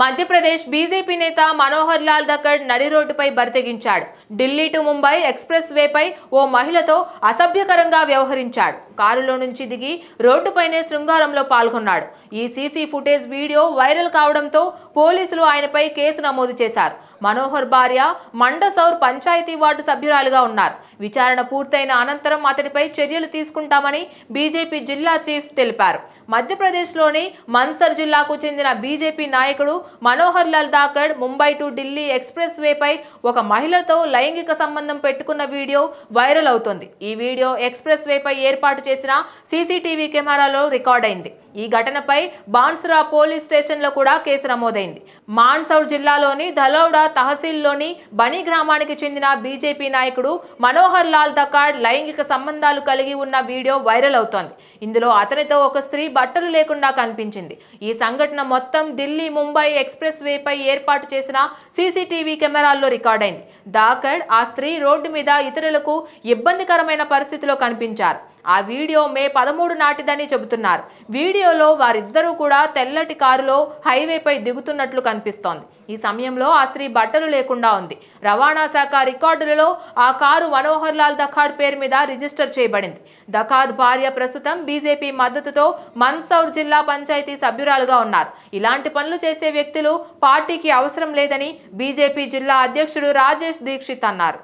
Madhya Pradesh BJP నేత మనోహర్ లాల్ దక్కడ్ నడి రోడ్డుపై బరితెగించాడు. ఢిల్లీ టు ముంబై ఎక్స్ప్రెస్ వేపై ఓ మహిళతో అసభ్యకరంగా వ్యవహరించాడు. కారులో నుంచి దిగి రోడ్డుపైనే శృంగారంలో పాల్గొన్నాడు. ఈ సీసీ ఫుటేజ్ వీడియో వైరల్ కావడంతో పోలీసులు ఆయనపై కేసు నమోదు చేశారు. మనోహర్ భార్య మండసౌర్ పంచాయతీ వార్డు సభ్యురాలుగా ఉన్నారు. విచారణ పూర్తయిన అనంతరం అతడిపై చర్యలు తీసుకుంటామని బీజేపీ జిల్లా చీఫ్ తెలిపారు. మధ్యప్రదేశ్లోని మన్సర్ జిల్లాకు చెందిన బీజేపీ నాయకుడు మనోహర్ లాల్ దాకడ్ ముంబై టు ఢిల్లీ ఎక్స్ప్రెస్ వేపై ఒక మహిళతో లైంగిక సంబంధం పెట్టుకున్న వీడియో వైరల్ అవుతోంది. ఈ వీడియో ఎక్స్ప్రెస్ వేపై ఏర్పాటు చేసిన సీసీటీవీ కెమెరాలో రికార్డ్ అయింది ఈ ఘటనపై బాన్సురా పోలీస్ స్టేషన్లో కూడా కేసు నమోదైంది. మాన్సౌర్ జిల్లాలోని ధలౌడా తహసీల్లోని బనీ గ్రామానికి చెందిన బీజేపీ నాయకుడు మనోహర్ లాల్ దకాడ్ లైంగిక సంబంధాలు కలిగి ఉన్న వీడియో వైరల్ అవుతోంది. ఇందులో అతనితో ఒక స్త్రీ బట్టలు లేకుండా కనిపించింది. ఈ సంఘటన మొత్తం ఢిల్లీ ముంబై ఎక్స్ప్రెస్ వేపై ఏర్పాటు చేసిన సీసీటీవీ కెమెరాల్లో రికార్డైంది. దాకడ్ ఆ స్త్రీ రోడ్డు మీద ఇతరులకు ఇబ్బందికరమైన పరిస్థితిలో కనిపించారు. ఆ వీడియో మే పదమూడు నాటిదని చెబుతున్నారు. వీడియోలో వారిద్దరూ కూడా తెల్లటి కారులో హైవేపై దిగుతున్నట్లు కనిపిస్తోంది. ఈ సమయంలో ఆ స్త్రీ బట్టలు లేకుండా ఉంది. రవాణా శాఖ రికార్డులలో ఆ కారు మనోహర్ లాల్ దఖాడ్ పేరు మీద రిజిస్టర్ చేయబడింది. దఖాద్ భార్య ప్రస్తుతం బీజేపీ మద్దతుతో మన్సౌర్ జిల్లా పంచాయతీ సభ్యురాలుగా ఉన్నారు. ఇలాంటి పనులు చేసే వ్యక్తులు పార్టీకి అవసరం లేదని బీజేపీ జిల్లా అధ్యక్షుడు రాజేష్ దీక్షిత్ అన్నారు.